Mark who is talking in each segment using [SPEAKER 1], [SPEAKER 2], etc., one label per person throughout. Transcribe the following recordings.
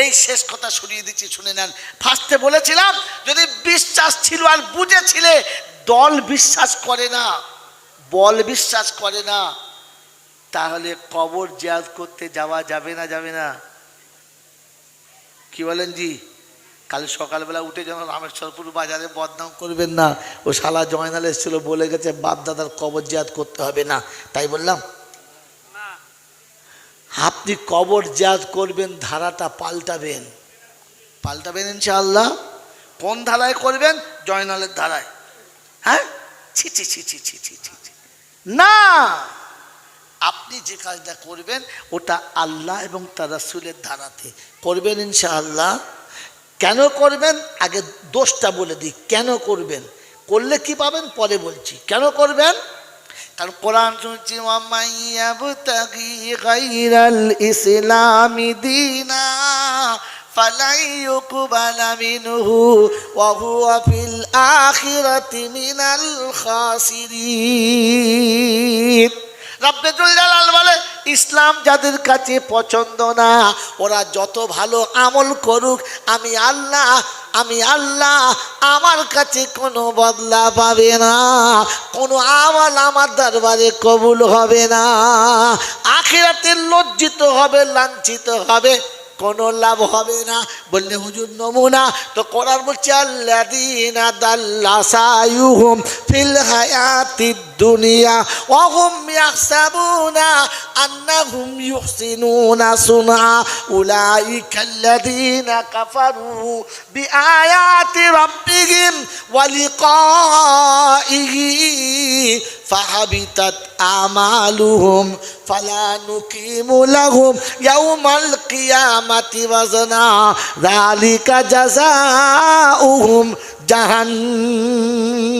[SPEAKER 1] এই শেষ কথা শুনিয়ে দিচ্ছি, শুনে নেন। ফার্স্টে বলেছিলাম, যদি বিশ্বাস ছিল আর বুঝেছিলে, দল বিশ্বাস করে না। বল বিশ্বাস করে না। তাহলে কবর জিয়াজ করতে যাওয়া যাবে না যাবে না। কি বলেন জি? কাল সকালবেলা উঠে যেন রামেশ্বরপুর বাজারে বদনাম করবেন না, ও শালা জয়নাল এসেছিল বলে গেছে বাপ দাদার কবর জিয়াদ করতে হবে না। তাই বললাম আপনি কবর জাজ করবেন, ধারাটা পাল্টাবেন। পাল্টাবেন ইনশাআল্লাহ? কোন ধারায় করবেন? জয়নালের ধারায়। হ্যাঁ? ছি ছিচি ছিচি ছি। না! আপনি যে কাজটা করবেন, ওটা আল্লাহ এবং তার রাসুলের ধারাতে। করবেন ইনশাআল্লাহ? কেন করবেন? আগে দোষটা বলে দিই। কেন করবেন? করলে কি পাবেন? পরে বলছি। কেন করবেন? কারণ কোরআন শুনছি মামাইয়াবতাগি গাইরাল ইসলামি দিনা ফালাই ইউকবালা মিনহু ওয়া হুয়া ফিল আখিরাতি মিনাল খাসিরিন। রব্বে জুল জালাল বলে, ইসলাম যাদের কাছে পছন্দ না, ওরা যত ভালো আমল করুক, আমি আল্লাহ আমি আল্লাহ, আমার কাছে কোনো বদলা পাবে না, কোনো আমল আমার দরবারে কবুল হবে না, আখেরাতে লজ্জিত হবে, লাঞ্ছিত হবে। কোনো লাভ হবে না। বললে, হুজুর, নমুনা। তো করার বলছে আল্লাদিনা দাল্লা সায়ুহুম ফিল হায়াতি দুনিয়া ওহুম ইয়াহসাবুনা আন্নাহুম ইউহসিনুনা সুনা উলাইকা আল্লাদিনা কাফারু بآيات ربهم ولقائه فحبطت أعمالهم فلا نقيم لهم يوم القيامة وزنا ذلك جزاؤهم জাহান্নাম।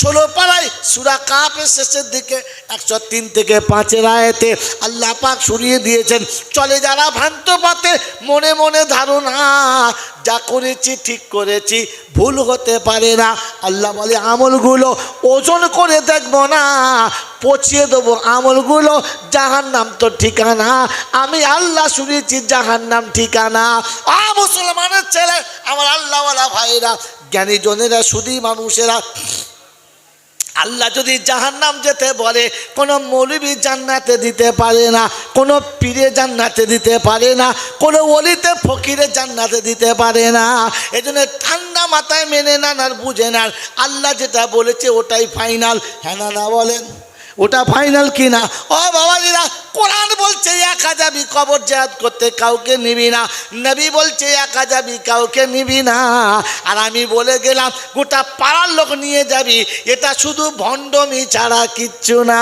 [SPEAKER 1] ষোলো পাড়ায়, সুরা কাপের শেষের দিকে একশো তিন থেকে পাঁচের আয়তে আল্লাহ পাক সরিয়ে দিয়েছেন, চলে যারা ভ্রান্ত পথে মনে মনে ধারণা, যা করেছি ঠিক করেছি, ভুল হতে পারে না। আল্লাহ বলে, আমলগুলো ওজন করে দেখব না, পচিয়ে দেবো আমলগুলো জাহান নাম তো ঠিকানা। আমি আল্লাহ শুনেছি জাহান নাম ঠিকানা। আ মুসলমানের ছেলে, আমার আল্লাহওয়ালা ভাইরা জ্ঞানী জনেরা শুধুই মানুষেরা, আল্লাহ যদি জাহান্নাম যেতে বলে, কোনো মৌলবি জান্নাতে দিতে পারে না, কোনো পীরে জান্নাতে দিতে পারে না, কোনো অলিতে ফকিরে জান্নাতে দিতে পারে না, এজন্য জন্য ঠান্ডা মাথায় মেনে নেন আর বুঝে নেন। আল্লাহ যেটা বলেছে ওটাই ফাইনাল হ্যাঁ না না বলেন। ওটা ফাইনাল কি না ও বাবাজিরা, কোরআন বলছে একা যাবি কবর জাহাদ করতে কাউকে নিবি না। নবী বলছে একা যাবি কাউকে নিবি না। আর আমি বলে গেলাম, গোটা পাড়ার লোক নিয়ে যাবি। এটা শুধু ভণ্ডমি ছাড়া কিচ্ছু না।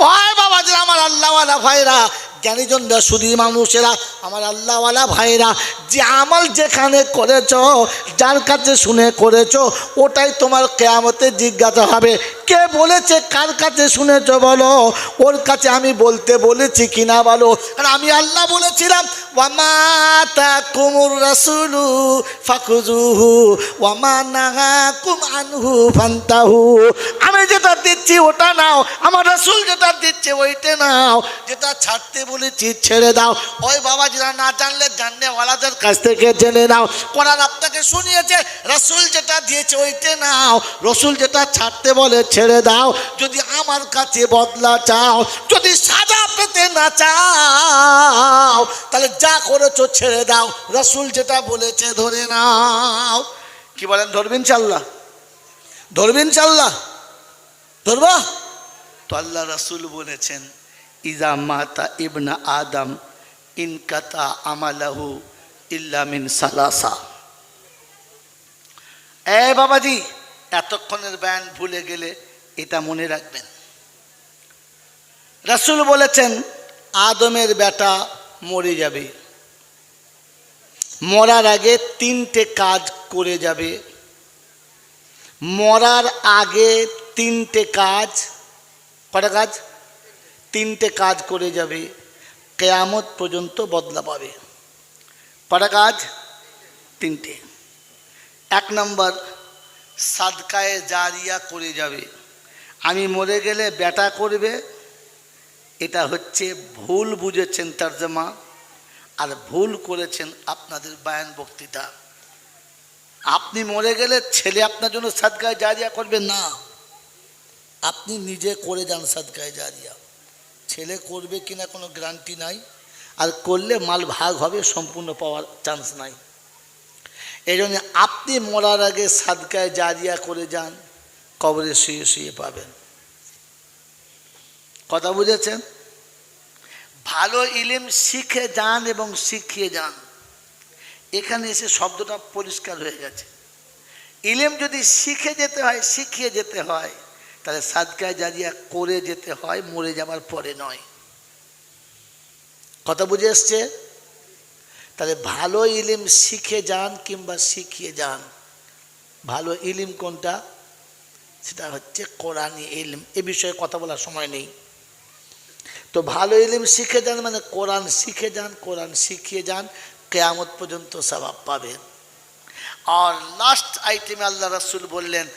[SPEAKER 1] ও বাবাজিরা, আমার আল্লাহওয়ালা ভাইরা জ্ঞানীজনরা শুধু মানুষেরা, আমার আল্লাহওয়ালা ভাইরা যে আমল যেখানে করেছ, যার কাছে শুনে করেছ, ওটাই তোমার কেয়ামতে জিজ্ঞাসা হবে। কে বলেছে, কার কাছে শুনেছ বলো? ওর কাছে আমি বলতে বলেছি কিনা বলো? কারণ আমি আল্লাহ বলেছিলাম ওয়ামাতা কুমুর রাসুলু ফাকুজুহু ওয়ামা নাহাকুম আনহু ফান্তাহু। আমি যেটা দিচ্ছি ওটা নাও, আমার রাসুল যেটা দিচ্ছে ওইটা নাও। যেটা ছাড়তে বলেছি ছেড়ে দাও। ওই বাবা যারা না জানলে জাননেওয়ালাদের কাছ থেকে জেনে নাও। কোরআন আপনাকে শুনিয়েছে, রসুল যেটা দিয়েছে ওইটা নাও। রসুল যেটা ছাড়তে বলে ছেড়ে দাও। যদি আমার কাছে বদলা চাও, যদি সাজা পেতে না চাও, তাহলে যা করেছ ছেড়ে দাও। রসুল যেটা বলেছে ধরে নাও। কি বলেন ধরবেন চাল্লা ধরবেন চাল্লা ধরবা? তো আল্লাহ রসুল বলেছেন ইজা মাতা ইবনা আদম ইনকাতা আমালাহু ইল্লামিন সালাসা এ বাবাজি, এতক্ষণের ব্যান ভুলে গেলে এটা মনে রাখবেন। রাসুল বলেছেন, আদমের বেটা মরে যাবে। মরার আগে তিনটে কাজ করে যাবে। মরার আগে তিনটে কাজ, কটা কাজ? তিনটে কাজ করে যাবে, কেয়ামত পর্যন্ত বদলা পাবে। কটা কাজ? তিনটে। এক নম্বর, সাদকায়ে জারিয়া করে যাবে। আমি মরে গেলে ব্যাটা করবে, এটা হচ্ছে ভুল বুঝেছেন তর্জমা, আর ভুল করেছেন আপনাদের বায়ান বক্তৃতা। আপনি মরে গেলে ছেলে আপনার জন্য সাদগায় জারিয়া করবে? না। আপনি নিজে করে যান সাদগায় জারিয়া। ছেলে করবে কিনা কোনো গ্যারান্টি নাই। আর করলে মাল ভাগ হবে, সম্পূর্ণ পাওয়ার চান্স নাই। এই জন্য আপনি মরার আগে সাদকায় জারিয়া করে যান, কবরে শুয়ে শুয়ে পাবেন। কথা বুঝেছেন? ভালো ইলিম শিখে যান এবং শিখিয়ে যান। এখানে এসে শব্দটা পরিষ্কার হয়ে গেছে। ইলিম যদি শিখে যেতে হয়, শিখিয়ে যেতে হয় তাহলে সাদকায় জারিয়া করে যেতে হয়, মরে যাবার পরে নয়। কথা বুঝে এসছে? তাহলে ভালো ইলিম শিখে যান কিংবা শিখিয়ে যান। ভালো ইলিম কোনটা? সেটা হচ্ছে কোরআনী ইলিম। এ বিষয়ে কথা বলার সময় নেই। তো ভালো ইলিম শিখে যান মানে কোরআন শিখে যান, কোরআন শিখিয়ে যান, কেয়ামত পর্যন্ত স্বভাব পাবেন। আর লাস্ট আইটেমে আল্লাহ রাসুল বললেন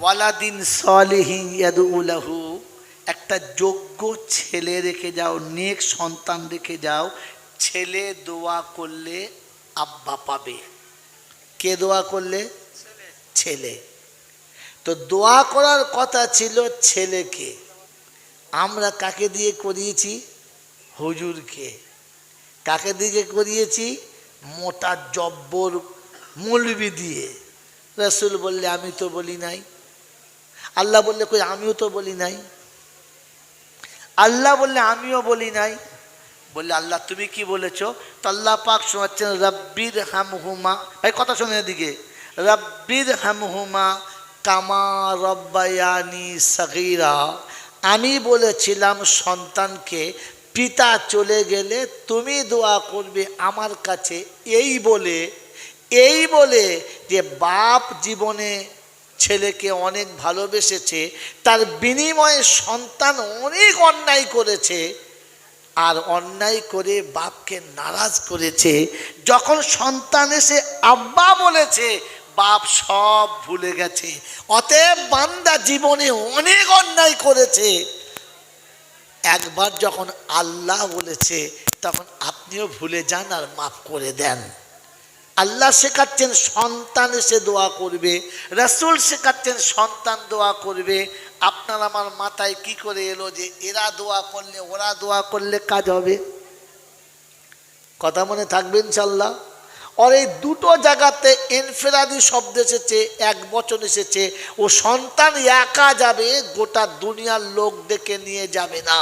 [SPEAKER 1] ওয়ালাদিন সলিহি ইয়াদুলাহু একটা যোগ্য ছেলে রেখে যাও, নেক সন্তান রেখে যাও, ছেলে দোয়া করলে আব্বা পাবে। কে দোয়া করলে? ছেলে। তো দোয়া করার কথা ছিল ছেলেকে। আমরা কাকে দিয়ে করিয়েছি? হুজুরকে। কাকে দিকে করিয়েছি? মোটা জব্বর মৌলবি দিয়ে। রসুল বললে, আমি তো বলি নাই। আল্লাহ বললে, কই, আমিও তো বলি নাই। আল্লাহ বললে, আমিও বলি নাই। বললে, আল্লাহ, তুমি কি বলেছ? তো আল্লাহ পাক শোনাচ্ছেন, রব্বির হামহুমা। ভাই, কথা শোনে এদিকে। রব্বির হামহুমা কামা রব্বায়ানি সগীরা। আমি বলেছিলাম, সন্তানকে, পিতা চলে গেলে তুমি দোয়া করবে আমার কাছে। এই বলে এই বলে যে, বাপ জীবনে ছেলেকে অনেক ভালোবেসেছে, তার বিনিময়ে সন্তান অনেক অন্যায় করেছে আর অন্যায় করে বাপকে নারাজ করেছে। যখন সন্তান এসে আব্বা বলেছে, বাপ সব ভুলে গেছে। অতএব বান্দা জীবনে অনেক অন্যায় করেছে। একবার যখন আল্লাহ বলেছে, তখন আপনিও ভুলে যান আর মাফ করে দেন। আল্লাহ শেখাচ্ছেন, সন্তান এসে দোয়া করবে, রসুল শেখাচ্ছেন, সন্তান দোয়া করবে। আপনার আমার মাথায় কি করে এলো যে এরা দোয়া করলে, ওরা দোয়া করলে কাজ হবে? কথা মনে থাকবে ইনশাল্লাহ আর এই দুটো জায়গাতে এনফেরাদি শব্দ এসেছে, এক বচন এসেছে, ও সন্তান একা যাবে, গোটা দুনিয়ার লোক ডেকে নিয়ে যাবে না।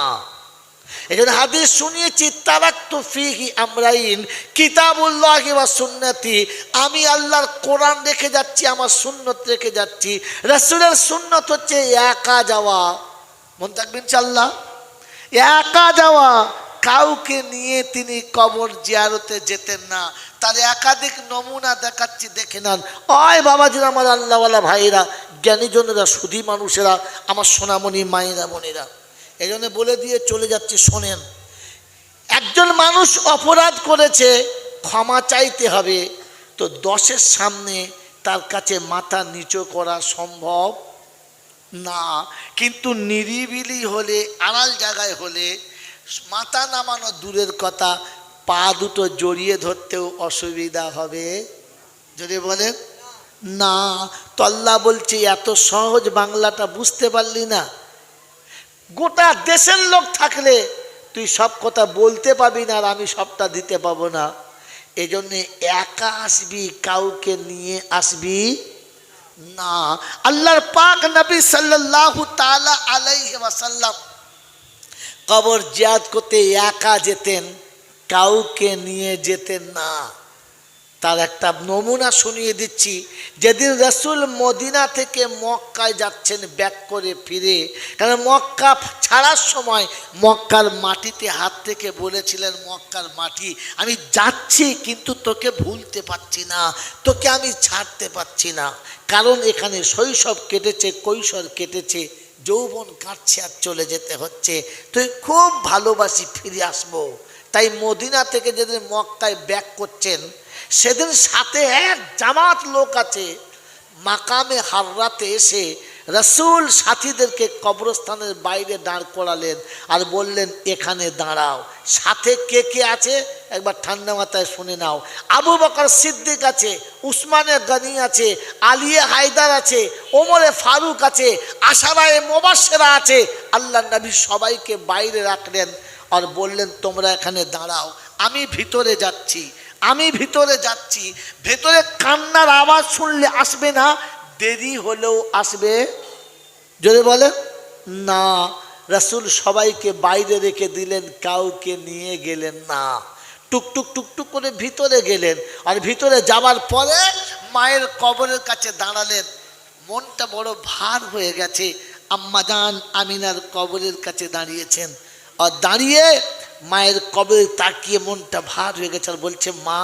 [SPEAKER 1] এখানে হাদিস শুনিয়েছি তারাক্তু ফিহি আমরাইন কিতাবুল্লাহ বা সুন্নতি। আমি আল্লাহর কোরআন রেখে যাচ্ছি, আমার সুন্নত রেখে যাচ্ছি। রাসূলের সুন্নত হচ্ছে একা যাওয়া। মন থাকবেন চাল্লাহ একা যাওয়া। কাউকে নিয়ে তিনি কবর জিয়ারতে যেতেন না। তার একাধিক নমুনা দেখাচ্ছি, দেখে নেন। অয় বাবাজিরা আমার আল্লাহওয়ালা ভাইরা জ্ঞানীজনেরা, সুধী মানুষেরা, আমার সোনামণি মায়েরা, বোনেরা। এই জন্য বলে দিয়ে চলে যাচ্ছি, শোনেন। একজন মানুষ অপরাধ করেছে, ক্ষমা চাইতে হবে। তো দশের সামনে তার কাছে মাথা নিচু করা সম্ভব না। কিন্তু নিরিবিলি হলে, আড়াল জায়গায় হলে, মাথা নামানো দূরের কথা, পা দুটো জড়িয়ে ধরতেও অসুবিধা হবে। যদি বলেন, না। তল্লা বলছি, এত সহজ বাংলাটা বুঝতে পারলি না। গোটা দেশের লোক থাকলে তুই সব কথা বলতে পাবি না আর আমি সবটা দিতে পাবো না। এই জন্যে একা আসবি, কাউকে নিয়ে আসবি না। আল্লাহর পাক নবী সাল্লাল্লাহু তাআলা আলাইহি ওয়াসাল্লাম কবর জিয়াদ করতে একা যেতেন, কাউকে নিয়ে যেতেন না। তার একটা নমুনা শুনিয়ে দিচ্ছি। যেদিন রসুল মদিনা থেকে মক্কায় যাচ্ছেন, ব্যাক করে ফিরে কারণ মক্কা ছাড়ার সময় মক্কার মাটিতে হাত থেকে বলেছিলেন, মক্কার মাটি, আমি যাচ্ছি কিন্তু তোকে ভুলতে পারছি না, তোকে আমি ছাড়তে পারছি না। কারণ এখানে শৈশব কেটেছে, কৈশোর কেটেছে, যৌবন কাটছে আর চলে যেতে হচ্ছে। তুই খুব ভালোবাসি, ফিরে আসব। তাই মদিনা থেকে যেদিন মক্কায় ব্যাক করছেন, সেদিন সাথে এক জামাত লোক আছে, মাকামে হাররাতে এসে রসুল সাথীদেরকে কবরস্থানের বাইরে দাঁড় করালেন আর বললেন, এখানে দাঁড়াও। সাথে কে কে আছে? একবার ঠান্ডা মাথায় শুনে নাও। আবু বকর সিদ্দিক আছে, উসমানে গনি আছে, আলিয়া হায়দার আছে, ওমরে ফারুক আছে, আশারায় মোবাসেরা আছে। আল্লাহ নবী সবাইকে বাইরে রাখলেন। আর বললেন, তোমরা এখানে দাঁড়াও, আমি ভিতরে যাচ্ছি, আমি ভিতরে যাচ্ছি। ভেতরে কান্নার আওয়াজ শুনলে আসবে না, দেরি হলেও আসবে। যদি বলে না, রাসূল সবাইকে বাইরে রেখে দিলেন, কাউকে নিয়ে গেলেন না। টুকটুক টুকটুক করে ভিতরে গেলেন, আর ভিতরে যাবার পরে মায়ের কবরের কাছে দাঁড়ালেন। মনটা বড় ভার হয়ে গেছে। আম্মাজান আমিনার কবরের কাছে দাঁড়িয়েছেন। আর দাঁড়িয়ে মায়ের কবে তাকিয়ে মনটা ভার হয়ে গেছে আর বলছে, মা,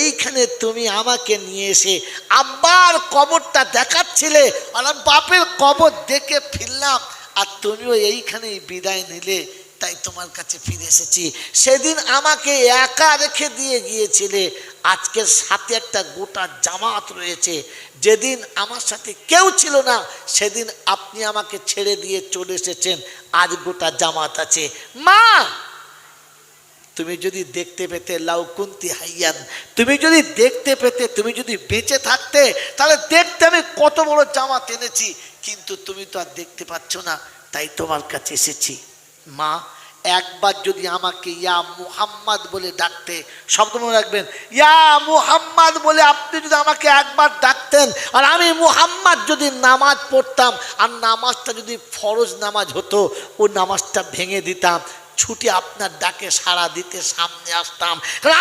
[SPEAKER 1] এইখানে তুমি আমাকে নিয়ে এসে আব্বার কবরটা দেখাচ্ছিলে আর বাপের কবর দেখে ফিরলাম আর তুমিও এইখানেই বিদায় নিলে। তাই তোমার কাছে ফিরে এসেছি। সেদিন আমাকে একা রেখে দিয়ে গিয়েছিলে। আজকের সাথে একটা গোটা জামাত রয়েছে। যেদিন আমার সাথে কেউ ছিল না, সেদিন আপনি আমাকে ছেড়ে দিয়ে চলে এসেছেন। আজ গোটা জামাত আছে। মা! তুমি যদি দেখতে পেতে লাউকুন্তি হাইয়ান, তুমি যদি দেখতে পেতে, তুমি যদি বেঁচে থাকতে, তাহলে দেখতে আমি কত বড় জামাত এনেছি। কিন্তু তুমি তো আর দেখতে পাচ্ছ না, তাই তোমার কাছে এসেছি। মা, একবার যদি আমাকে ইয়া মুহাম্মদ বলে ডাকতে শব্দ মনে রাখবেন, ইয়া মুহাম্মদ বলে আপনি যদি আমাকে একবার ডাকতেন, আর আমি মুহাম্মদ যদি নামাজ পড়তাম, আর নামাজটা যদি ফরজ নামাজ হতো, ও নামাজটা ভেঙে দিতাম ছুটি আপনার ডাকে সাড়া দিতে সামনে আসতাম।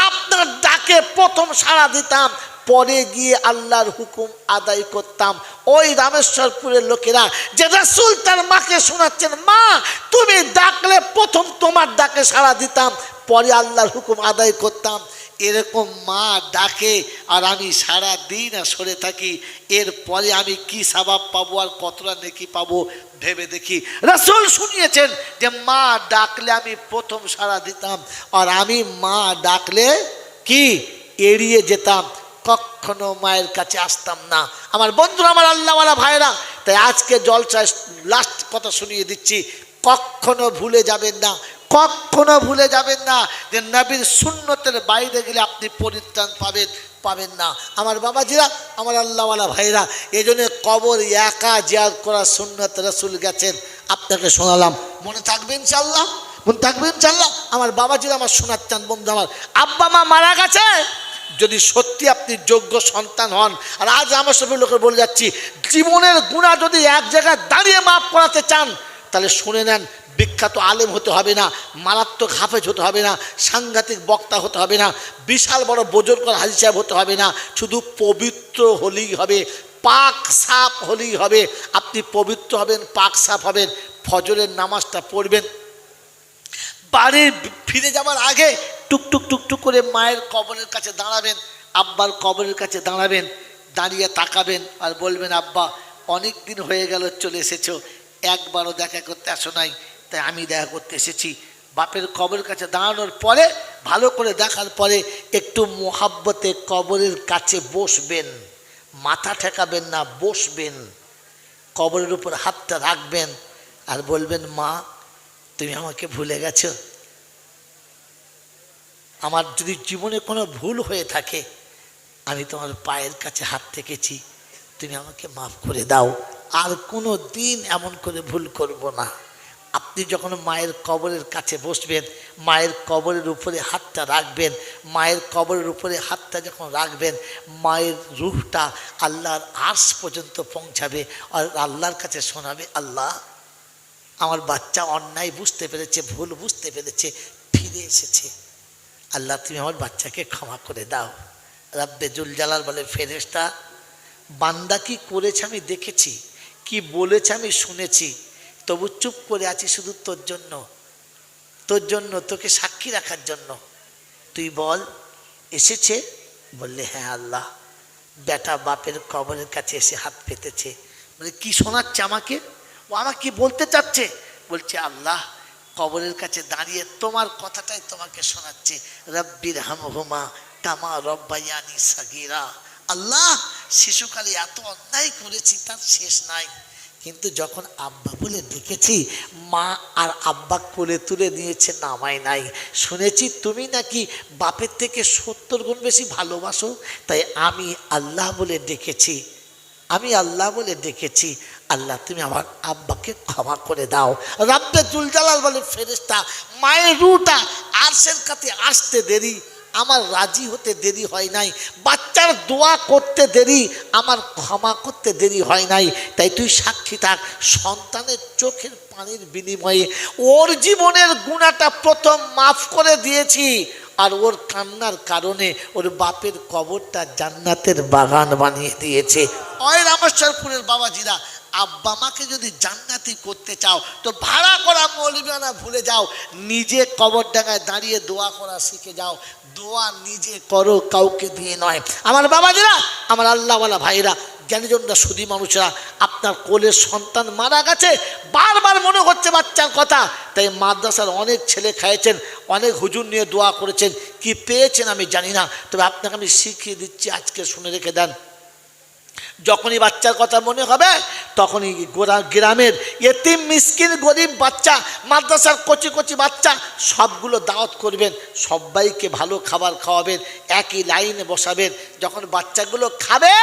[SPEAKER 1] আপনার ডাকে প্রথম সাড়া দিতাম, পরে গিয়ে আল্লাহর হুকুম আদায় করতাম। ওই রামেশ্বরপুরের লোকেরা, যে রাসুল তার মাকে শোনাচ্ছেন, মা, তুমি ডাকলে প্রথম তোমার ডাকে সাড়া দিতাম, পরে আল্লাহর হুকুম আদায় করতাম। এরকম মা ডাকে আর আমি সারা দিন আর সরে থাকি। এরপরে আমি কি স্বভাব পাবো আর কতটা নেকি পাবো ভেবে দেখি। রাসুল শুনিয়েছেন যে মা ডাকলে আমি প্রথম সাড়া দিতাম আর আমি মা ডাকলে কি? এড়িয়ে যেতাম। কখনো মায়ের কাছে আসতাম না। আমার বন্ধুরা, আমার আল্লাহওয়ালা ভাইরা তাই আজকে জলসায় লাস্ট কথা শুনিয়ে দিচ্ছি। কখনো ভুলে যাবেন না। কখনো ভুলে যাবেন না যে নবীর শূন্যতের বাইরে গেলে আপনি পরিত্রাণ পাবেন পাবেন না। আমার বাবাজিরা, আমার আল্লাহওয়ালা ভাইরা এই জন্য কবর একা জিয়ার করা সুন্নত রসুল গেছেন। আপনাকে শোনালাম। মনে থাকবেন ইনশাল্লাহ মনে থাকবেন ইনশাল্লাহ আমার বাবাজিরা, আমার শোনার চান বন্ধু আমার। আব্বা, মা মারা গেছে? যদি সত্যি আপনি যোগ্য সন্তান হন, আর আজ আমার সব লোকে বলে যাচ্ছি, জীবনের গুণা যদি এক জায়গায় দাঁড়িয়ে মাফ করাতে চান, তাহলে শুনে নেন বিখ্যাত আলেম হতে হবে না, মারাত্মক হাফেজ হতে হবে না, সাংঘাতিক বক্তা হতে হবে না, বিশাল বড় বোজরকর হাজি সাহেব হতে হবে না, শুধু পবিত্র হলেই হবে, পাক সাপ হলেই হবে, আপনি পবিত্র হবেন, পাক সাপ হবেন, ফজরের নামাজটা পড়বেন। বাড়ি ফিরে যাওয়ার আগে টুকটুক টুকটুক করে মায়ের কবরের কাছে দাঁড়াবেন, আব্বার কবরের কাছে দাঁড়াবেন, দাঁড়িয়ে তাকাবেন আর বলবেন, আব্বা, অনেক দিন হয়ে গেল, চলে এসেছ, একবারও দেখা করতে আসো নাই। তাই আমি দেখা করতে এসেছি। বাপের কবরের কাছে দাঁড়ানোর পরে, ভালো করে দেখার পরে একটু মোহাব্বতে কবরের কাছে বসবেন। মাথা ঠেকাবেন না, বসবেন। কবরের উপর হাতটা রাখবেন আর বলবেন, মা, তুমি আমাকে ভুলে গেছো। আমার যদি জীবনে কোনো ভুল হয়ে থাকে, আমি তোমার পায়ের কাছে হাত থেকেছি তুমি আমাকে মাফ করে দাও। আর কোনো দিন এমন করে ভুল করব না। আপনি যখন মায়ের কবরের কাছে বসবেন, মায়ের কবরের উপরে হাতটা রাখবেন, মায়ের কবরের উপরে হাতটা যখন রাখবেন, মায়ের রুহটা আল্লাহর আর্স পর্যন্ত পৌঁছাবে আর আল্লাহর কাছে শোনাবে, আল্লাহ, আমার বাচ্চা অন্যায় বুঝতে পেরেছে, ভুল বুঝতে পেরেছে, ফিরে এসেছে। আল্লাহ, তুমি আমার বাচ্চাকে ক্ষমা করে দাও। রাব্বে জুল জালাল বলে, ফেরেশতা, বান্দা কি করেছে আমি দেখেছি, কি বলেছে আমি শুনেছি তবু চুপ করে আছি শুধু তোর জন্য। তোর জন্য, তোকে সাক্ষী রাখার জন্য। তুই বল, এসেছে? বললে হ্যাঁ আল্লাহ। বেটা বাপের কবরের কাছে এসে হাত পেতেছে। বলে, কি শোনাচ্ছে আমাকে? ও আমাকে বলতে চাচ্ছে? বলছে, আল্লাহ, কবরের কাছে দাঁড়িয়ে তোমার কথাটাই তোমাকে শোনাচ্ছে। রব্বির হামহুমা কামা রব্বাইয়ানি সাগিরা। আল্লাহ, শিশুকালে এত অন্যায় করেছি, তার শেষ নাই। কিন্তু যখন আব্বা বলে ডেকেছি, মা আর আব্বা কোলে তুলে নিয়েছে, নামায় নাই। শুনেছি, তুমি নাকি বাপের থেকে সত্তর গুণ বেশি ভালোবাসো? তাই আমি আল্লাহ বলে ডেকেছি। আমি আল্লাহ বলে ডেকেছি, আল্লাহ, তুমি আমার আব্বাকে ক্ষমা করে দাও। রাব্বে জুলজালাল বলে ফেরেস্তা মায়ের রুটা আরশের কাছে আসতে দেরি। আমার রাজি হতে দেরি হয় নাই। বাচ্চার দোয়া করতে দেরি, আমার ক্ষমা করতে দেরি হয় নাই। তাই তুই সাক্ষী থাক, সন্তানের চোখের পানির বিনিময়ে ওর জীবনের গুণাটা প্রথম মাফ করে দিয়েছি, আর ওর কান্নার কারণে ওর বাপের কবরটা জান্নাতের বাগান বানিয়ে দিয়েছে। অয় রামেশ্বরপুরের বাবাজিরা আব্বা মাকে যদি জান্নাতি করতে চাও, তো ভাড়া করা মৌলবানা ভুলে যাও। নিজে কবর ডাঙায় দাঁড়িয়ে দোয়া করা শিখে যাও। দোয়া নিজে করো, কাউকে দিয়ে নয়। আমার বাবা বাবাজিরা, আমার আল্লাহওয়ালা ভাইরা, জ্ঞানীজনরা, সুদী মানুষরা, আপনার কোলের সন্তান মারা গেছে, বারবার মনে হচ্ছে বাচ্চার কথা। তাই মাদ্রাসার অনেক ছেলে খাইয়েছেন অনেক হুজুর নিয়ে দোয়া করেছেন। কি পেয়েছেন আমি জানি না, তবে আপনাকে আমি শিখিয়ে দিচ্ছি, আজকে শুনে রেখে দেন। যখনই বাচ্চার কথা মনে হবে তখনই গোরা গ্রামের এতিম, মিসকিন, গরিব বাচ্চা, মাদ্রাসার কচি কচি বাচ্চা সবগুলো দাওয়াত করবেন, সবাইকে ভালো খাবার খাওয়াবেন, একই লাইনে বসাবেন। যখন বাচ্চাগুলো খাবে,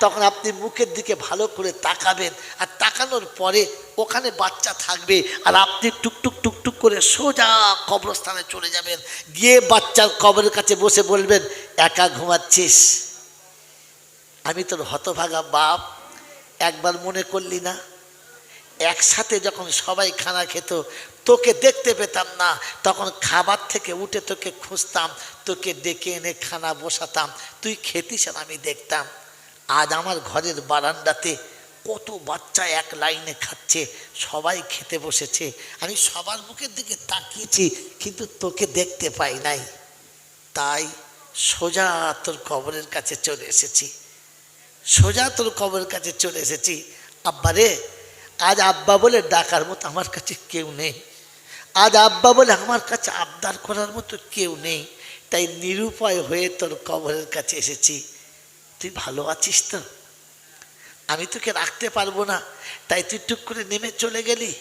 [SPEAKER 1] তখন আপনি মুখের দিকে ভালো করে তাকাবেন। আর তাকানোর পরে ওখানে বাচ্চা থাকবে আর আপনি টুকটুক টুকটুক করে সোজা কবরস্থানে চলে যাবেন। গিয়ে বাচ্চার কবরের কাছে বসে বলবেন, একা ঘুমাচ্ছিস? আমি তোর হতভাগা বাপ। একবার মনে করলি না? একসাথে যখন সবাই খানা খেত, তোকে দেখতে পেতাম না। তখন খাবার থেকে উঠে তোকে খুঁজতাম, তোকে ডেকে এনে খানা বসাতাম। তুই খেতিস আর আমি দেখতাম। আজ আমার ঘরের বারান্দাতে কত বাচ্চা এক লাইনে খাচ্ছে, সবাই খেতে বসেছে। আমি সবার মুখের দিকে তাকিয়েছি, কিন্তু তোকে দেখতে পাই নাই। তাই সোজা তোর কবরের কাছে চলে এসেছি। সোজা তোর কবরের কাছে চলে এসেছি। আব্বা রে, আজ আব্বা বলে ডাকার মতো আমার কাছে কেউ নেই। আজ আব্বা বলে আমার কাছে আবদার করার মতো কেউ নেই। তাই নিরুপায় হয়ে তোর কবরের কাছে এসেছি। তুই ভালো আছিস তো? আমি তোকে রাখতে পারব না। তাই তুই টুক করে নেমে চলে গেলি।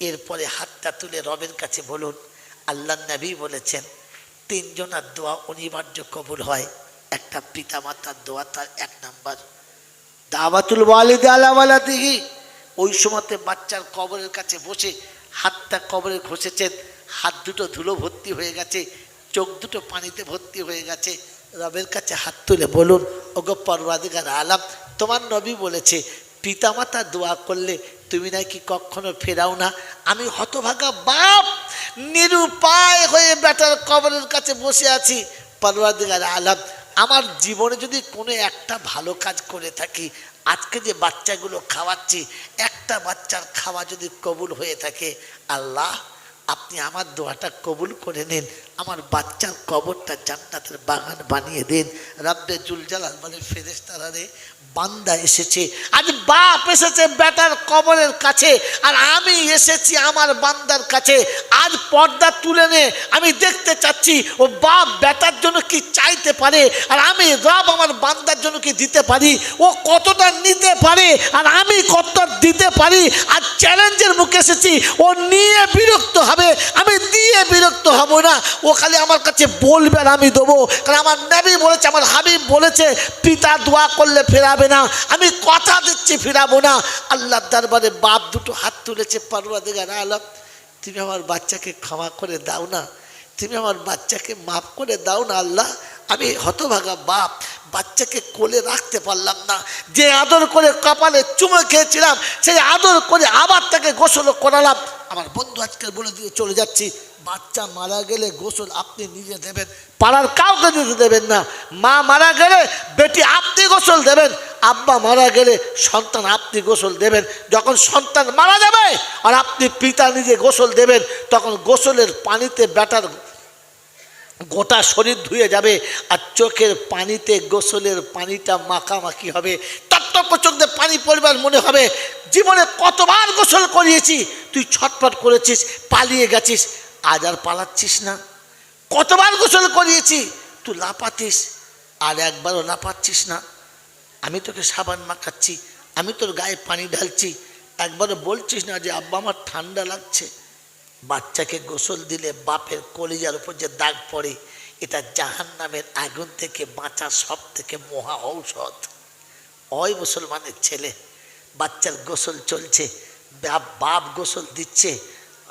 [SPEAKER 1] এরপরে হাতটা তুলে রবের কাছে বলুন আল্লাহ নবী বলেছেন, তিনজনার দোয়া অনিবার্য কবুল হয়। একটা পিতা মাতার দোয়া তার এক নাম্বার। দাওয়াতুল ওয়ালিদ আলাওয়ালা দিহি ওই সময়তে বাচ্চার কবরের কাছে বসে হাতটা কবরে ঘষেছেন। হাত দুটো ধুলো ভর্তি হয়ে গেছে, চোখ দুটো পানিতে ভর্তি হয়ে গেছে। রবের কাছে হাত তুলে বলুন, ওগো পর্বাদিকার আলাম, তোমার নবী বলেছে, পিতামাতা দোয়া করলে তুমি নাকি কখনো ফেরাও না? আমি হতভাগা বাপ, নিরুপায় হয়ে বেটার কবরের কাছে বসে আছি। পর্বাদিকার আলাম আমার জীবনে যদি কোনো একটা ভালো কাজ করে থাকি, আজকে যে বাচ্চাগুলো খাওয়াচ্ছি, একটা বাচ্চার খাওয়া যদি কবুল হয়ে থাকে, আল্লাহ, আপনি আমার দোয়াটা কবুল করে নিন। আমার বাচ্চার কবরটা জান্নাতের বাগান বানিয়ে দিন। রাব্বে জুলজালাল বলে ফেরেস্তারা রে বান্দা এসেছে। আজ বাপ এসেছে বেটার কবরের কাছে, আর আমি এসেছি আমার বান্দার কাছে। আজ পর্দা তুলে নে, আমি দেখতে চাচ্ছি ও বাপ বেটার জন্য কি চাইতে পারে, আর আমি রব আমার বান্দার জন্য কি দিতে পারি? ও কতটা নিতে পারে, আর আমি কতটা দিতে পারি? আর চ্যালেঞ্জের মুখে এসেছি, ও নিয়ে বিরক্ত হবে, আমি দিয়ে বিরক্ত হব না। ও খালি আমার কাছে বলবে আর আমি দেবো। কারণ আমার নবী বলেছে, আমার হাবিব বলেছে, পিতা দোয়া করলে ফেরাবে। না। আমি কথা দিচ্ছি, ফিরাবো না। আল্লাহর দরবারে বাপ দুটো হাত তুলেছে পারুয়া দিগার আলম, তুমি আমার বাচ্চাকে ক্ষমা করে দাও না। তুমি আমার বাচ্চাকে মাফ করে দাও না, আল্লাহ। আমি হতভাগা বাপ, বাচ্চাকে কোলে রাখতে পারলাম না। যে আদর করে কপালে চুমে খেয়েছিলাম, সেই আদর করে আবার তাকে গোসল করালাম। আমার বন্ধু আজকে বলে দিয়ে চলে যাচ্ছি, বাচ্চা মারা গেলে গোসল আপনি নিজে দেবেন, পাড়ার কাউকে দিতে দেবেন না। মা মারা গেলে বেটি আপনি গোসল দেবেন। আব্বা মারা গেলে সন্তান আপনি গোসল দেবেন। যখন সন্তান মারা যাবে আর আপনি পিতা নিজে গোসল দেবেন, তখন গোসলের পানিতে ব্যাটার গোটা শরীর ধুয়ে যাবে আর চোখের পানিতে গোসলের পানিটা মাখামাখি হবে। টকটক চোখ পানি পরিবার মনে হবে, জীবনে কতবার গোসল করিয়েছি, তুই ছটফট করেছিস, পালিয়ে গেছিস, আজ আর পালাচ্ছিস না। কতবার গোসল করিয়েছি, তুই লাপাতিস আর একবারও লাপাচ্ছিস না। আমি তোকে সাবান মাখাচ্ছি, আমি তোর গায়ে পানি ঢালছি। একবারও বলছিস না যে, আব্বা, আমার ঠান্ডা লাগছে। বাচ্চাকে গোসল দিলে বাপের কলিজার উপর যে দাগ পড়ে, এটা জাহান নামের আগুন থেকে বাঁচার সব থেকে মহা ঔষধ। ওই মুসলমানের ছেলে, বাচ্চার গোসল চলছে, বাপ বাপ গোসল দিচ্ছে,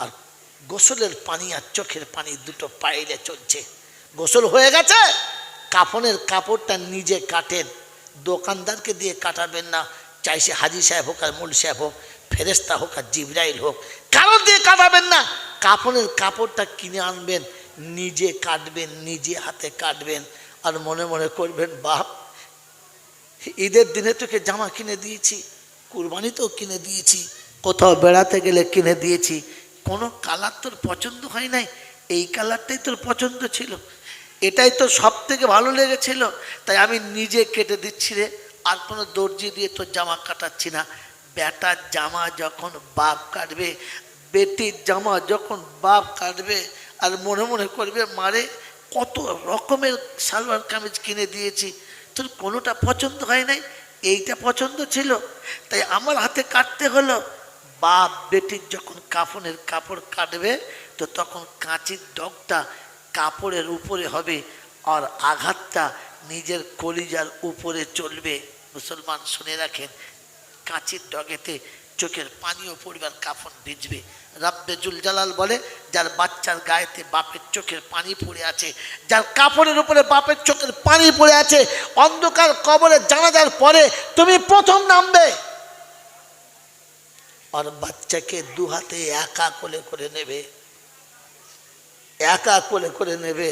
[SPEAKER 1] আর গোসলের পানি আর চোখের পানি দুটো পাইলে চলছে। গোসল হয়ে গেছে? কাফনের কাপড়টা নিজে কাটেন। দোকানদারকে দিয়ে কাটাবেন না। চাই সে হাজি সাহেব হোক আর মূল সাহেব হোক ফেরেস্তা হোক আর জিবরাইল হোক, কারও দিয়ে কাটাবেন না। কাফনের কাপড়টা কিনে আনবেন, নিজে কাটবেন, নিজে হাতে কাটবেন আর মনে মনে করবেন, বাপ, ঈদের দিনে তোকে জামা কিনে দিয়েছি কুরবানিতেও কিনে দিয়েছি, কোথাও বেড়াতে গেলে কিনে দিয়েছি, কোনো কালার তোর পছন্দ হয় নাই? এই কালারটাই তোর পছন্দ ছিল। এটাই তো সব থেকে ভালো লেগেছিল। তাই আমি নিজে কেটে দিচ্ছি রে। আর কোনো দর্জি দিয়ে তোর জামা কাটাচ্ছি না। বেটার জামা যখন বাপ কাটবে বেটির জামা যখন বাপ কাটবে, আর মনে মনে করবে মারে কত রকমের সালোয়ার কামিজ কিনে দিয়েছি। তোর কোনোটা পছন্দ হয় নাই? এইটা পছন্দ ছিল। তাই আমার হাতে কাটতে হলো। বাপ বেটির যখন কাফনের কাপড় কাটবে, তো তখন কাঁচির ডগটা কাপড়ের উপরে হবে আর আঘাতটা নিজের কলিজার উপরে চলবে। মুসলমান শুনে রাখেন, কাঁচির ডগেতে চোখের পানিও পরিবার কাফন ভিজবে। রাব্বে জুল জালাল বলে, যার বাচ্চার গায়েতে বাপের চোখের পানি পড়ে আছে, যার কাপড়ের উপরে বাপের চোখের পানি পড়ে আছে, অন্ধকার কবরে জানাজার পরে তুমি প্রথম নামবে। আর বাচ্চাকে দু হাতে একা কোলে করে নেবে। একা করে করে নেবে।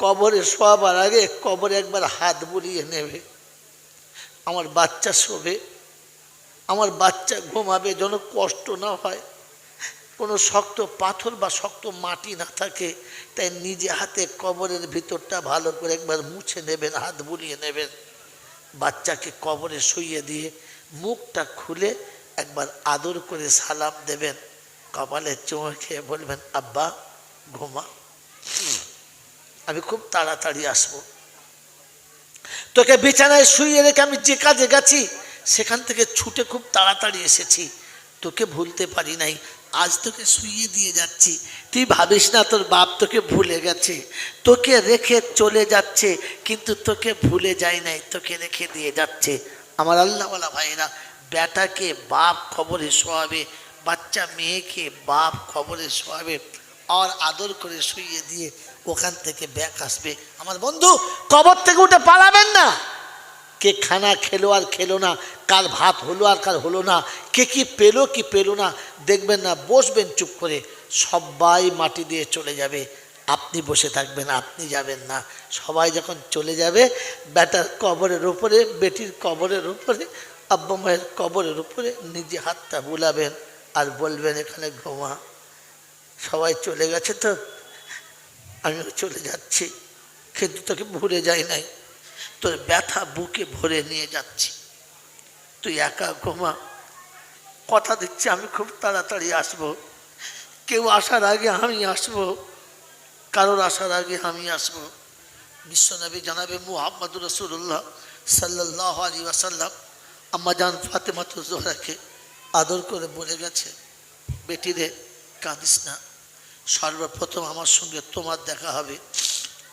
[SPEAKER 1] কবরে শোয়াবার আগে কবরে একবার হাত বুলিয়ে নেবে। আমার বাচ্চা শোবে, আমার বাচ্চা ঘুমাবে, যেন কষ্ট না হয়। কোনো শক্ত পাথর বা শক্ত মাটি না থাকে, তাই নিজে হাতে কবরের ভিতরটা ভালো করে একবার মুছে নেবেন, হাত বুলিয়ে নেবেন। বাচ্চাকে কবরে শুইয়ে দিয়ে মুখটা খুলে একবার আদর করে সালাম দেবেন। কপালে চুমো খেয়ে বলবেন, আব্বা ঘুমা। আমি খুব তাড়াতাড়ি আসব। তোকে বিছানায় শুইয়ে রেখে আমি যে কাজে গেছি, সেখান থেকে ছুটে খুব তাড়াতাড়ি এসেছি। তোকে ভুলতে পারি নাই। আজ তোকে শুইয়ে দিয়ে যাচ্ছি। তুই ভাবিস না তোর বাপ তোকে ভুলে গেছে। তোকে রেখে চলে যাচ্ছে, কিন্তু তোকে ভুলে যায় নাই। তোকে রেখে দিয়ে যাচ্ছে। আমার আল্লাহওয়ালা ভাইরা বেটাকে বাপ খবরে শোয়াবে, বাচ্চা মেয়েকে বাপ খবরে শোয়াবে। আর আদর করে শুইয়ে দিয়ে ওখান থেকে ব্যাগ আসবে। আমার বন্ধু, কবর থেকে উঠে পালাবেন না। কে খানা খেলো আর খেলো না, কার ভাত হলো আর কার হলো না, কে কি পেল কি পেল না, দেখবেন না, বসবেন চুপ করে, সবাই মাটি দিয়ে চলে যাবে। আপনি বসে থাকবেন, আপনি যাবেন না। সবাই যখন চলে যাবে বেটার কবরের উপরে, বেটির কবরের উপরে, আব্বা মায়ের কবরের উপরে, নিজে হাতটা বুলাবেন আর বলবেন, এখানে ঘুমা। সবাই চলে গেছে তো। আমিও চলে যাচ্ছি। কিন্তু তোকে ভুলে যাই নাই। তোর ব্যথা বুকে ভরে নিয়ে যাচ্ছি। তুই একা ঘুমা। কথা দিচ্ছি, আমি খুব তাড়াতাড়ি আসব। কেউ আসার আগে আমি আসব। কারোর আসার আগে আমি আসব। বিশ্বনবী জানাবে মুহাম্মদ রসুল্লাহ সাল্লাহ আলী ওয়াসাল্লাম। আম্মা জান ফাতেমাত জোহরাকে আদর করে বলে গেছে বেটিরে কাঁদিস না। সর্বপ্রথম আমার সঙ্গে তোমার দেখা হবে।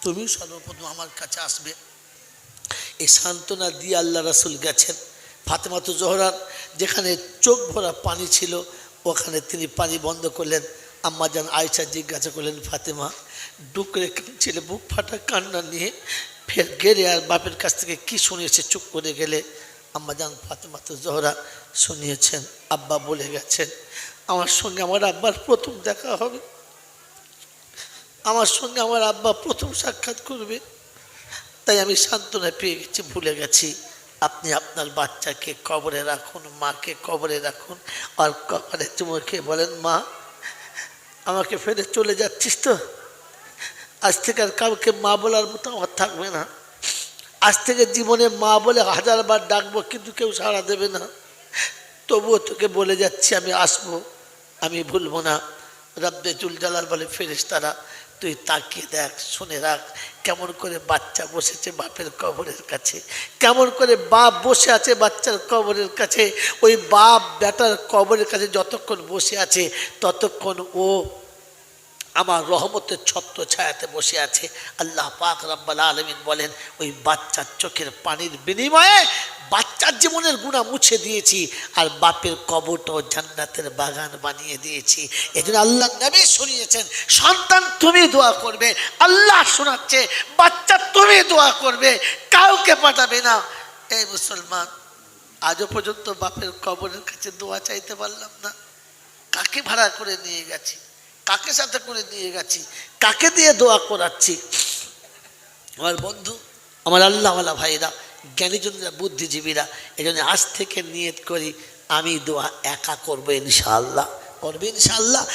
[SPEAKER 1] তুমি সর্বপ্রথম আমার কাছে আসবে। এই সান্ত্বনা দিয়ে আল্লাহ রাসুল গেছেন ফাতেমাতু জোহরার যেখানে চোখ ভরা পানি ছিল, ওখানে তিনি পানি বন্ধ করলেন। আম্মা যান আয়সা জিজ্ঞাসা করলেন, ফাতেমা, ডুকরে ছেলে? বুক ফাটা, কান্না নিয়ে ফের গেলে আর বাপের কাছ থেকে কি শুনিয়েছে? চুপ করে গেলে। আম্মা যান ফাতেমাতু জোহরা শুনিয়েছেন, আব্বা বলে গেছেন, আমার সঙ্গে আমার আব্বার প্রথম দেখা হবে। আমার সঙ্গে আমার আব্বা প্রথম সাক্ষাৎ করবে। তাই আমি সান্ত্বনা পেয়ে গেছি, ভুলে গেছি। আপনি আপনার বাচ্চাকে কবরে রাখুন, মাকে কবরে রাখুন, আর কবরে চুমুকে বলেন, মা, আমাকে ফেলে চলে যাচ্ছিস তো? আজ থেকে আর কাউকে মা বলার মতো আমার থাকবে না। আজ থেকে জীবনে মা বলে হাজারবার ডাকবো, কিন্তু কেউ সাড়া দেবে না। তবুও তোকে বলে যাচ্ছি, আমি আসব, আমি ভুলবো না। রব্বে জুল জালাল বলে ফেরিস তারা তুই তাকিয়ে দেখ, শুনে রাখ কেমন করে বাচ্চা বসেছে বাপের কবরের কাছে। কেমন করে বাপ বসে আছে বাচ্চার কবরের কাছে। ওই বাপ বেটার কবরের কাছে যতক্ষণ বসে আছে, ততক্ষণ ও আমার রহমতের ছত্র ছায়াতে বসে আছে। আল্লাহ পাক রব্বাল আলমিন বলেন, ওই বাচ্চার চোখের পানির বিনিময়ে বাচ্চার জীবনের গুণা মুছে দিয়েছি আর বাপের কবরটাও জান্নাতের বাগান বানিয়ে দিয়েছি। এই জন্য আল্লাহ নবী শুনিয়েছেন, সন্তান তুমি দোয়া করবে। আল্লাহ শোনাচ্ছে, বাচ্চা তুমি দোয়া করবে, কাউকে পাঠাবে না। এই মুসলমান, আজও পর্যন্ত বাপের কবরের কাছে দোয়া চাইতে পারলাম না। কাকে ভাড়া করে নিয়ে গেছি? কাকে সাথে করে নিয়ে গেছি? কাকে দিয়ে দোয়া করাচ্ছি? আমার বন্ধু, আমার আল্লাহওয়ালা ভাইরা জ্ঞানীজনরা বুদ্ধিজীবীরা, এই জন্য আজ থেকে নিয়ত করি, আমি দোয়া একা করব ইনশাআল্লাহ। করবে ইনশাআল্লাহ।